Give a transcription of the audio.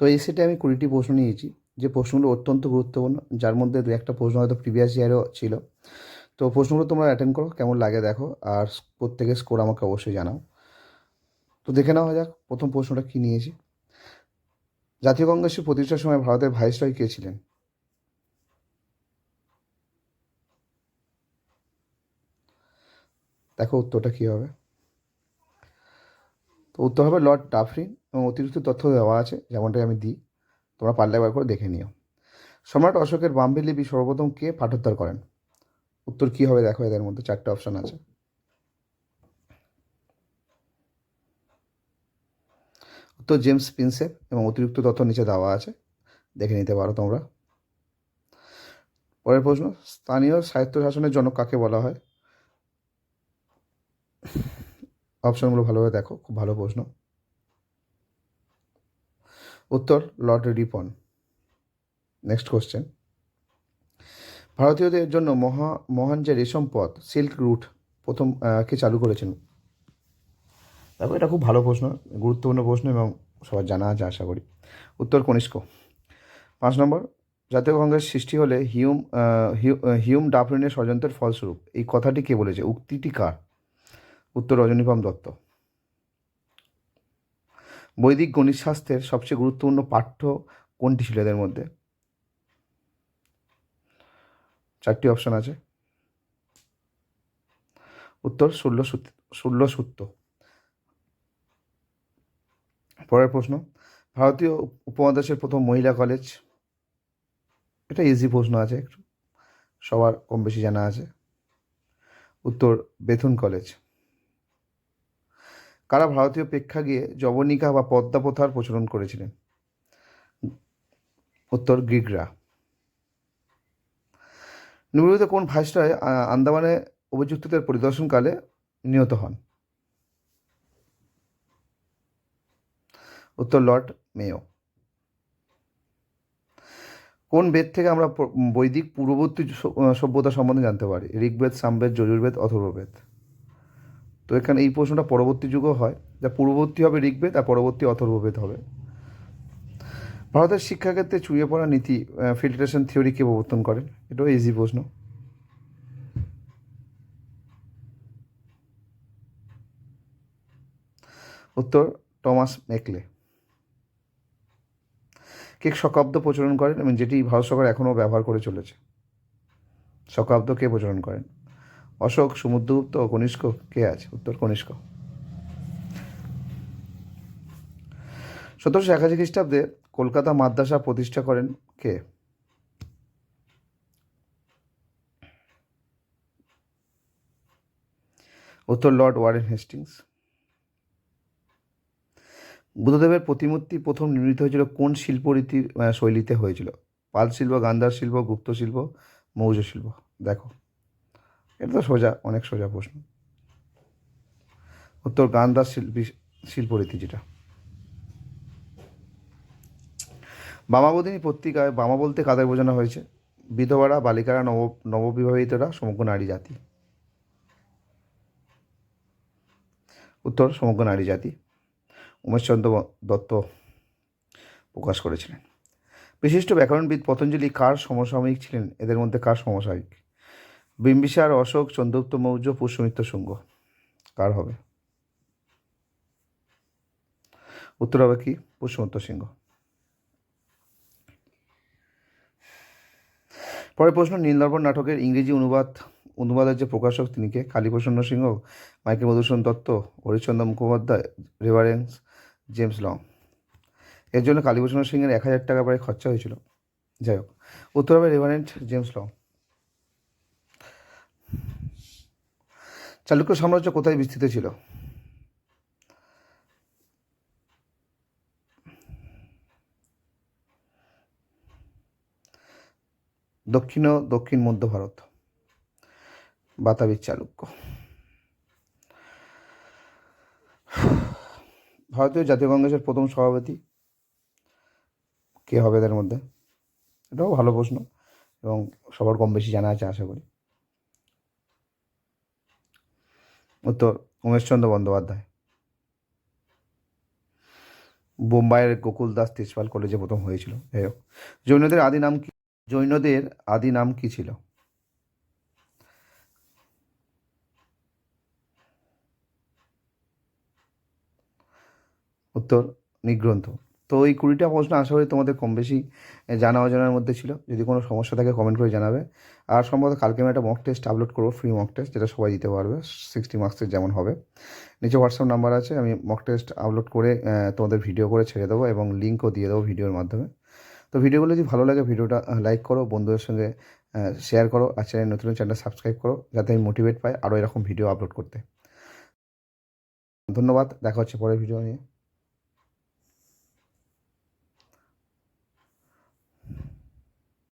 তো এই সেটে আমি কুড়িটি প্রশ্ন নিয়েছি। যে প্রশ্নগুলো অত্যন্ত গুরুত্বপূর্ণ, যার মধ্যে দু একটা প্রশ্ন হয়তো প্রিভিয়াস ইয়ারেও ছিল। তো প্রশ্নগুলো তোমরা অ্যাটেন্ড করো, কেমন লাগে দেখো, আর প্রত্যেকের স্কোর আমাকে অবশ্যই জানাও। তো দেখে নেওয়া যাক প্রথম প্রশ্নটা কী নিয়েছি। জাতীয় কংগ্রেসের প্রতিষ্ঠার সময় ভারতের ভাইসরয় কে ছিলেন? দেখো উত্তরটা কী হবে? তো উত্তর হবে লর্ড ডাফরিন এবং অতিরিক্ত তথ্য দেওয়া আছে, যেমনটাই আমি দিই, তোমরা পারলে একবার করে দেখে নিও। সম্রাট অশোকের বাম্বে লিপি সর্বপ্রথম কে পাঠোদ্ধার করেন? উত্তর কী হবে দেখো, এদের মধ্যে চারটে অপশন আছে। উত্তর জেমস প্রিন্সেপ এবং অতিরিক্ত তথ্য নিচে দেওয়া আছে, দেখে নিতে পারো তোমরা। পরের প্রশ্ন, স্থানীয় সাহিত্য শাসনের জন্য কাকে বলা হয়? অপশনগুলো ভালোভাবে দেখো, খুব ভালো প্রশ্ন। উত্তর, লর্ড রিপন। নেক্সট কোশ্চেন ভারতীয়দের জন্য মহা, মহান যে রেশম পথ সিল্ক রুট, প্রথম কে চালু করেছেন দেখো, এটা খুব ভালো প্রশ্ন, গুরুত্বপূর্ণ প্রশ্ন এবং সবার জানা আছে, আশা করি। উত্তর, কনিষ্ক। পাঁচ নম্বর, জাতীয় কংগ্রেস সৃষ্টি হলে হিউম হিউ- হিউম ডাফরিনের ষড়যন্ত্রের ফলস্বরূপ, এই কথাটি কে বলেছে? উক্তিটি কার? উত্তর রজনীকাম দত্ত। বৈদিক গণিত শাস্ত্রের সবচেয়ে গুরুত্বপূর্ণ পাঠ্য কোনটি ছিল এদের মধ্যে? চারটি অপশন আছে। উত্তর ষোল সূত্র পরের প্রশ্ন, ভারতীয় উপমহাদেশের প্রথম মহিলা কলেজ এটা ইজি প্রশ্ন আছে একটু। সবার কম বেশি জানা আছে। উত্তর বেথুন কলেজ কারা ভারতীয় প্রেক্ষাগৃহে জবনিকা বা পদ্মা প্রথার প্রচলন করেছিলেন? উত্তর, গ্রিকরা। নিম্নলিখিত কোন ভাইসরয় আন্দামানে অভিযুক্তদের পরিদর্শনকালে নিহত হন? উত্তর, লর্ড মেয়। কোন বেদ থেকে আমরা বৈদিক পূর্ববর্তী সভ্যতা সম্বন্ধে জানতে পারি? ঋগ্বেদ, সামবেদ, যজুর্বেদ, অথর্ববেদ। তো এখানে এই প্রশ্নটা পরবর্তী যুগও হয়। যা পূর্ববর্তী হবে ঋগ্বেদ আর পরবর্তী অথর্ববেদ হবে। ভারতের শিক্ষাক্ষেত্রে চুইয়ে পড়া নীতি ফিল্ট্রেশন থিওরি কে প্রবর্তন করেন? এটাও ইজি প্রশ্ন। উত্তর, টমাস মেকলে। কে শকাব্দ প্রচলন করেন এবং যেটি ভারত সরকার এখনও ব্যবহার করে চলেছে। শকাব্দ কে প্রচলন করেন? অশোক সমুদ্রগুপ্ত কনিষ্ক কে আছে? উত্তর কনিষ্ক। সতেরোশো একাশি খ্রিস্টাব্দে কলকাতা মাদ্রাসা প্রতিষ্ঠা করেন কে? উত্তর লর্ড ওয়ারেন হেস্টিংস। বুদ্ধদেবের প্রতিমূর্তি প্রথম নির্মিত হয়েছিল কোন শিল্পরীতির আহ, শৈলীতে হয়েছিল? পাল শিল্প গান্ধার শিল্প গুপ্ত শিল্প মৌর্য শিল্প? দেখো। এটা তো সোজা, অনেক সোজা প্রশ্ন। উত্তর গান্ধার শিল্পী, শিল্পরীতি যেটা। বামাবদিনী পত্রিকায় বামা বলতে কাদের বোঝানো হয়েছে? বিধবারা, বালিকারা, নব, নববিবাহিতরা, সমগ্র নারী জাতি। উত্তর, সমগ্র নারী জাতি। উমেশচন্দ্র দত্ত প্রকাশ করেছিলেন। বিশিষ্ট ব্যাকরণবিদ পতঞ্জলি কার সমসাময়িক ছিলেন? এদের মধ্যে কার সমসাময়িক? বিম্বিসার, অশোক, চন্দ্রগুপ্ত মৌর্য পুষ্যমিত্র শুঙ্গ। কার হবে? উত্তর হবে কি? পুষ্যমিত্র সিংহ পরের প্রশ্ন নীলদর্পণ নাটকের ইংরেজি অনুবাদ, অনুবাদের যে প্রকাশক তিনি কে? Kaliprasanna Singha, Michael Madhusudan Dutta, Harichandra Mukhopadhyay, reverence James Long. এর জন্য কালীপ্রসন্ন সিংহের এক হাজার টাকা প্রায় খরচা হয়েছিল। যাই হোক, উত্তর হবে রেভারেন্ট জেমস লং। চালুক্য সাম্রাজ্য কোথায় বিস্তৃত ছিল? দক্ষিণ ও দক্ষিণ মধ্য ভারত। বাতাবির চালুক্য। ভারতীয় জাতীয় কংগ্রেসের প্রথম সভাপতি কে হবে এদের মধ্যে? এটাও ভালো প্রশ্ন এবং সবার কম বেশি জানা আছে, আশা করি। উত্তর, উমেশচন্দ্র বন্দ্যোপাধ্যায়। বোম্বাইয়ের গোকুল দাস তেজপাল কলেজে প্রথম হয়েছিল। যাই হোক, জৈনদের আদি নাম কি? জৈনদের আদি নাম কি ছিল? উত্তর, নিগ্রন্থ। তো এই কুড়িটা প্রশ্ন আশা করি তোমাদের কম বেশি জানা অজানার মধ্যে ছিল। যদি কোনো সমস্যা থাকে কমেন্ট করে জানাবে। আর সম্ভবত কালকে আমি একটা মক টেস্ট আপলোড করব ফ্রি মক টেস্ট যেটা সবাই দিতে পারবে সিক্সটি মার্কসের যেমন হবে। নিচে হোয়াটসঅ্যাপ নাম্বার আছে, আমি মক টেস্ট আপলোড করে তোমাদের ভিডিও করে ছেড়ে দেবো এবং লিঙ্কও দিয়ে দেবো ভিডিওর মাধ্যমে। তো ভিডিওগুলো যদি ভালো লাগে ভিডিওটা লাইক করো, বন্ধুদের সঙ্গে শেয়ার করো, আর চ্যানেল নতুন চ্যানেল সাবস্ক্রাইব করো, যাতে আমি মোটিভেট পাই আরও এরকম ভিডিও আপলোড করতে। ধন্যবাদ, দেখা হচ্ছে পরের ভিডিও নিয়ে।